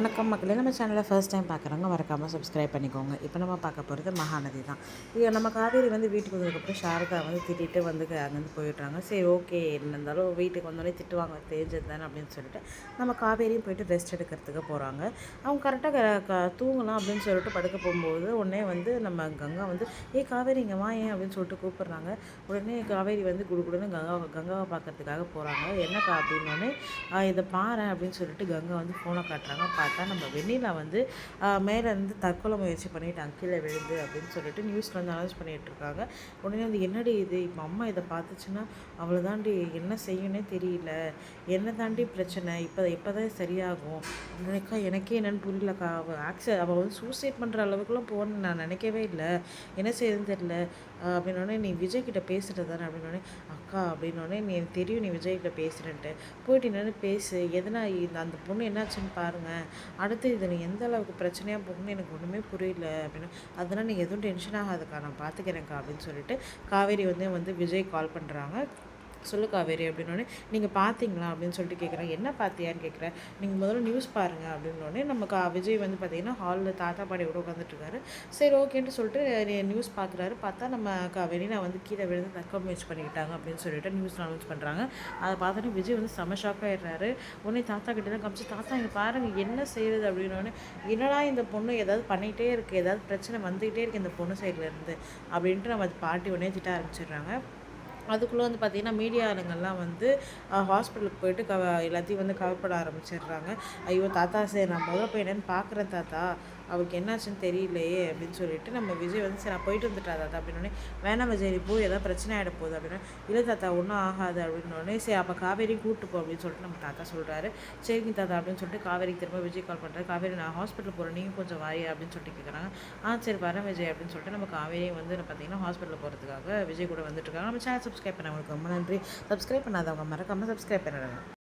வணக்கம் மக்களே. நம்ம சேனலை ஃபர்ஸ்ட் டைம் பார்க்குறவங்க மறக்காமல் சப்ஸ்கிரைப் பண்ணிக்கோங்க. இப்போ நம்ம பார்க்க போகிறது மகாநதி தான். இது நம்ம காவேரி வந்து வீட்டுக்கு வந்ததுக்கப்புறம் சாரதா வந்து திட்டிட்டு வந்து அங்கேருந்து போயிடுறாங்க. சரி ஓகே என்ன இருந்தாலும் வீட்டுக்கு வந்தோடனே திட்டுவாங்க தெரிஞ்சது தானே அப்படின்னு சொல்லிட்டு நம்ம காவேரியும் போயிட்டு ரெஸ்ட் எடுக்கிறதுக்கு போகிறாங்க அவங்க கரெக்டாக தூங்கலாம் அப்படின்னு சொல்லிட்டு படுக்க போகும்போது உடனே வந்து நம்ம கங்கா வந்து ஏ காவேரி இங்கே வா ஏன்? அப்படின்னு சொல்லிட்டு கூப்பிட்றாங்க. உடனே காவேரி வந்து குடுகுடுன்னு கங்கா கங்காவை பார்க்கறதுக்காக போகிறாங்க என்னக்கா அப்படின்னோடனே இதை பாரு அப்படின்னு சொல்லிட்டு கங்கா வந்து ஃபோனை காட்டுறாங்க. பார்த்தா நம்ம வெண்ணிலா வந்து மேலேருந்து தற்கொலை முயற்சி பண்ணிட்டாங்க கீழே விழுந்து அப்படின்னு சொல்லிட்டு நியூஸில் வந்து அனௌன்ஸ் பண்ணிகிட்டு இருக்காங்க உடனே வந்து என்னடி இது? இப்போ அம்மா இதை பார்த்துச்சுன்னா அவளை தாண்டி என்ன செய்யணும்னே தெரியல. என்ன தாண்டி பிரச்சனை? இப்போ இப்போ தான் சரியாகும். நினைக்கா எனக்கே என்னென்னு புரியலக்கா. அவள் ஆக்சி அவள் வந்து சூசைட் பண்ணுற அளவுக்குலாம் போகணுன்னு நான் நினைக்கவே இல்லை. என்ன செய்யுதுன்னு தெரில அப்படின்னோடனே நீ விஜய் கிட்ட பேசுகிறது தானே? அப்படின்னோடனே அக்கா அப்படின்னோடனே நீ தெரியும் நீ விஜய் கிட்ட பேசுகிறேன்ட்டு போயிட்டு என்னென்னு பேசு. எதனா இந்த அந்த பொண்ணு என்னாச்சுன்னு பாருங்கள் அடுத்து இதில் எந்த அளவுக்கு பிரச்சனையாக போகணும்னு எனக்கு ஒன்றுமே புரியல அப்படின்னு. அதெல்லாம் நீ எதுவும் டென்ஷன் ஆகாதுக்கா நான் பார்த்துக்கிறேன்க்கா அப்படின்னு சொல்லிட்டு காவேரி வந்து வந்து விஜய் கால் பண்ணுறாங்க சொல்லு காவேரி அப்படின்னோடனே நீங்கள் பார்த்தீங்களா அப்படின்னு சொல்லிட்டு கேட்குறேன் என்ன பார்த்தியான்னு கேட்குறேன் நீங்கள் முதல்ல நியூஸ் பாருங்கள் அப்படின்னோடனே நம்ம கா விஜய் வந்து பார்த்தீங்கன்னா ஹாலில் தாத்தா பாடி கூட உட்காந்துட்ருக்காரு சரி ஓகேன்ட்டு சொல்லிட்டு நியூஸ் பார்க்குறாரு பார்த்தா நம்ம காவேரி நான் வந்து கீழே விழுந்து தக்க முயற்சி பண்ணிக்கிட்டாங்க அப்படின்னு சொல்லிட்டு நியூஸ் அனௌன்ஸ் பண்ணுறாங்க அதை பார்த்தோன்னே விஜய் வந்து செம ஷாக் ஆகிடுறாரு உடனே தாத்தா கிட்ட தான் காமிச்சு தாத்தா இங்கே பாருங்கள் என்ன செய்யுது? அப்படின்னோடனே என்னடா இந்த பொண்ணு ஏதாவது பண்ணிகிட்டே இருக்குது ஏதாவது பிரச்சனை வந்துக்கிட்டே இருக்குது இந்த பொண்ணு சைட்லேருந்து அப்படின்ட்டு நம்ம பாட்டி உடனே திட்ட ஆரம்பிச்சிடுறாங்க. அதுக்குள்ளே வந்து பார்த்திங்கன்னா மீடியா ஆளுங்கள்லாம் வந்து ஹாஸ்பிட்டலுக்கு போயிட்டு கவ எல்லாத்தையும் வந்து கவர் பண்ண ஆரம்பிச்சிடுறாங்க. ஐயோ தாத்தா சரி நான் முதல்ல போய் என்னென்னு பார்க்குறேன் தாத்தா. அவருக்கு என்னாச்சுன்னு தெரியலையே அப்படின்னு சொல்லிட்டு நம்ம விஜய் வந்து சரி நான் போயிட்டு வந்துட்டா தாத்தா அப்படின்னோடனே வேணாம் விஜய் நீ போய் ஏதாவது பிரச்சனை ஆகிட போகுது அப்படின்னா இல்லை தாத்தா ஒன்றும் ஆகாது அப்படின்னோடனே சரி அப்போ காவேரி கூப்பிட்டு போ அப்படின்னு சொல்லிட்டு நம்ம தாத்தா சொல்கிறாரு சரிங்க தாத்தா அப்படின்னு சொல்லிட்டு காவேரிக்கு திரும்ப விஜய் கால் பண்ணுறாரு காவேரி நான் ஹாஸ்பிட்டல் போகிறேன் நீங்கள் கொஞ்சம் வாரியா அப்படின்னு சொல்லிட்டு கேட்குறாங்க ஆ சரி வரேன் விஜய் அப்படின்னு சொல்லிட்டு நம்ம காவேரியும் வந்து பார்த்தீங்கன்னா ஹாஸ்பிட்டல் போகிறதுக்காக விஜய் கூட வந்துட்டு இருக்காங்க. நம்ம சேனல் சப்ஸ்கிரைப் பண்ண உங்களுக்கு ரொம்ப நன்றி. சப்ஸ்கிரைப் பண்ணாதவங்க மறக்காமல் சப்ஸ்கிரைப் பண்ணிடுங்க